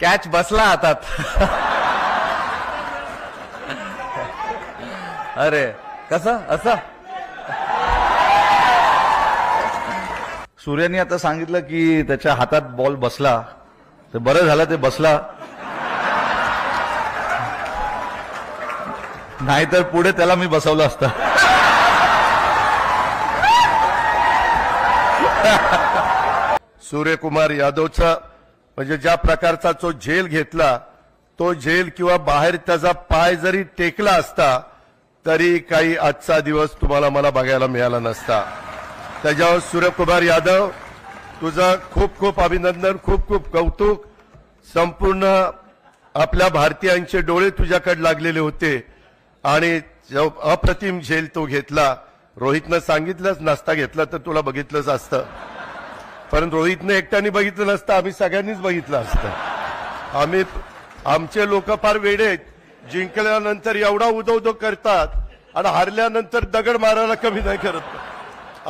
Catch बसला हातात. अरे कसं? असं? सूर्याने आता सांगितलं की त्याच्या हातात बॉल बसला. ते बरं झालं ते बसला. नाहीतर पुढे त्याला मी बसवलं असतं. सूर्यकुमार यादवचा म्हणजे ज्या प्रकारचा तो झेल घेतला तो झेल किंवा बाहेर त्याचा पाय जरी टेकला असता तरी काही आजचा दिवस तुम्हाला मला बघायला मिळाला नसता. त्याच्यावर सूर्यकुमार यादव तुझं खूप खूप अभिनंदन खूप खूप कौतुक. संपूर्ण आपल्या भारतीयांचे डोळे तुझ्याकडे लागलेले होते. आणि अप्रतिम झेल तो घेतला. रोहितनं सांगितलंच नाश्ता घेतला तर तुला बघितलंच असतं. परंतु रोहितनं एकट्याने बघितलं नसतं आम्ही सगळ्यांनीच बघितलं असतं आम्ही आमचे लोक फार वेडे आहेत. जिंकल्यानंतर एवढा उदो उदो करतात आणि हारल्यानंतर दगड मारायला कमी नाही करत